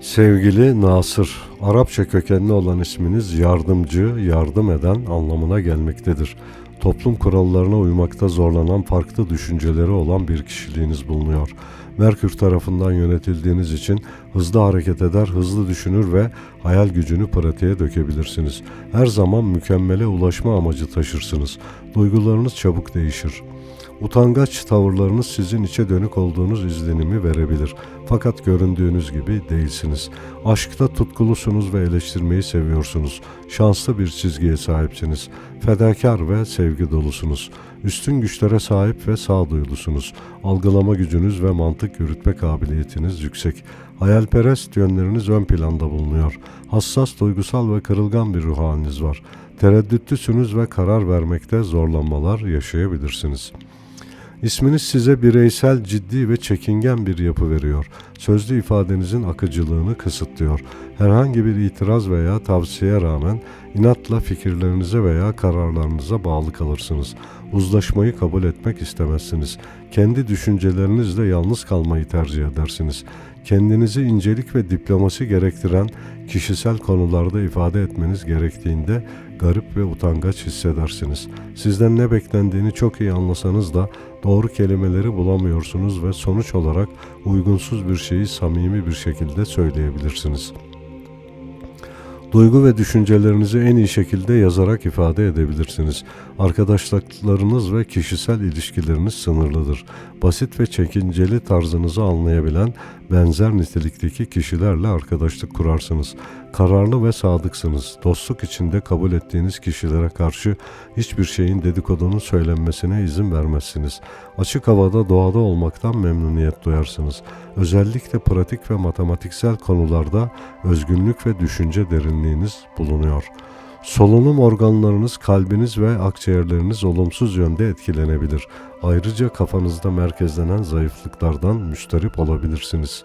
Sevgili Nasır, Arapça kökenli olan isminiz yardımcı, yardım eden anlamına gelmektedir. Toplum kurallarına uymakta zorlanan farklı düşünceleri olan bir kişiliğiniz bulunuyor. Merkür tarafından yönetildiğiniz için hızlı hareket eder, hızlı düşünür ve hayal gücünü pratiğe dökebilirsiniz. Her zaman mükemmele ulaşma amacı taşırsınız. Duygularınız çabuk değişir. Utangaç tavırlarınız sizin içe dönük olduğunuz izlenimi verebilir. Fakat göründüğünüz gibi değilsiniz. Aşkta tutkulusunuz ve eleştirmeyi seviyorsunuz. Şanslı bir çizgiye sahipsiniz. Fedakar ve sevgi dolusunuz. Üstün güçlere sahip ve sağduyulusunuz. Algılama gücünüz ve mantık yürütme kabiliyetiniz yüksek. Hayalperest yönleriniz ön planda bulunuyor. Hassas, duygusal ve kırılgan bir ruh haliniz var. Tereddütlüsünüz ve karar vermekte zorlanmalar yaşayabilirsiniz. İsminiz size bireysel, ciddi ve çekingen bir yapı veriyor. Sözlü ifadenizin akıcılığını kısıtlıyor. Herhangi bir itiraz veya tavsiyeye rağmen inatla fikirlerinize veya kararlarınıza bağlı kalırsınız. Uzlaşmayı kabul etmek istemezsiniz. Kendi düşüncelerinizle yalnız kalmayı tercih edersiniz. Kendinizi incelik ve diplomasi gerektiren kişisel konularda ifade etmeniz gerektiğinde garip ve utangaç hissedersiniz. Sizden ne beklendiğini çok iyi anlasanız da doğru kelimeleri bulamıyorsunuz ve sonuç olarak uygunsuz bir şeyi samimi bir şekilde söyleyebilirsiniz. Duygu ve düşüncelerinizi en iyi şekilde yazarak ifade edebilirsiniz. Arkadaşlıklarınız ve kişisel ilişkileriniz sınırlıdır. Basit ve çekinceli tarzınızı anlayabilen benzer nitelikteki kişilerle arkadaşlık kurarsınız. Kararlı ve sadıksınız. Dostluk içinde kabul ettiğiniz kişilere karşı hiçbir şeyin dedikodunun söylenmesine izin vermezsiniz. Açık havada doğada olmaktan memnuniyet duyarsınız. Özellikle pratik ve matematiksel konularda özgünlük ve düşünce derinliğiniz bulunuyor. Solunum organlarınız, kalbiniz ve akciğerleriniz olumsuz yönde etkilenebilir. Ayrıca kafanızda merkezlenen zayıflıklardan müsterip olabilirsiniz.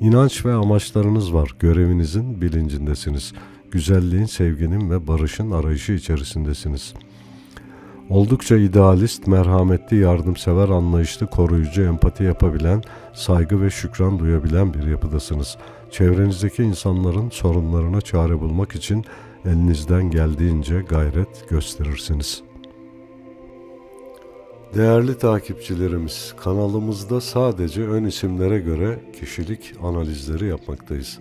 İnanç ve amaçlarınız var. Görevinizin bilincindesiniz. Güzelliğin, sevginin ve barışın arayışı içerisindesiniz. Oldukça idealist, merhametli, yardımsever, anlayışlı, koruyucu, empati yapabilen, saygı ve şükran duyabilen bir yapıdasınız. Çevrenizdeki insanların sorunlarına çare bulmak için elinizden geldiğince gayret gösterirsiniz. Değerli takipçilerimiz, kanalımızda sadece ön isimlere göre kişilik analizleri yapmaktayız.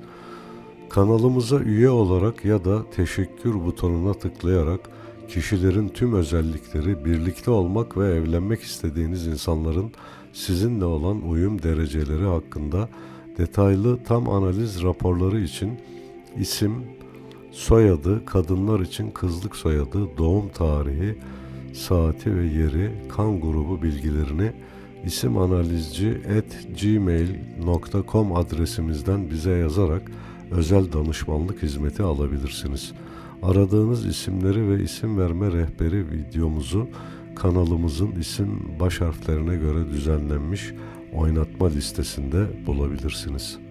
Kanalımıza üye olarak ya da teşekkür butonuna tıklayarak kişilerin tüm özellikleri, birlikte olmak ve evlenmek istediğiniz insanların sizinle olan uyum dereceleri hakkında detaylı tam analiz raporları için isim, soyadı, kadınlar için kızlık soyadı, doğum tarihi, saati ve yeri, kan grubu bilgilerini isim analizci at adresimizden bize yazarak özel danışmanlık hizmeti alabilirsiniz. Aradığınız isimleri ve isim verme rehberi videomuzu kanalımızın isim baş harflerine göre düzenlenmiş oynatma listesinde bulabilirsiniz.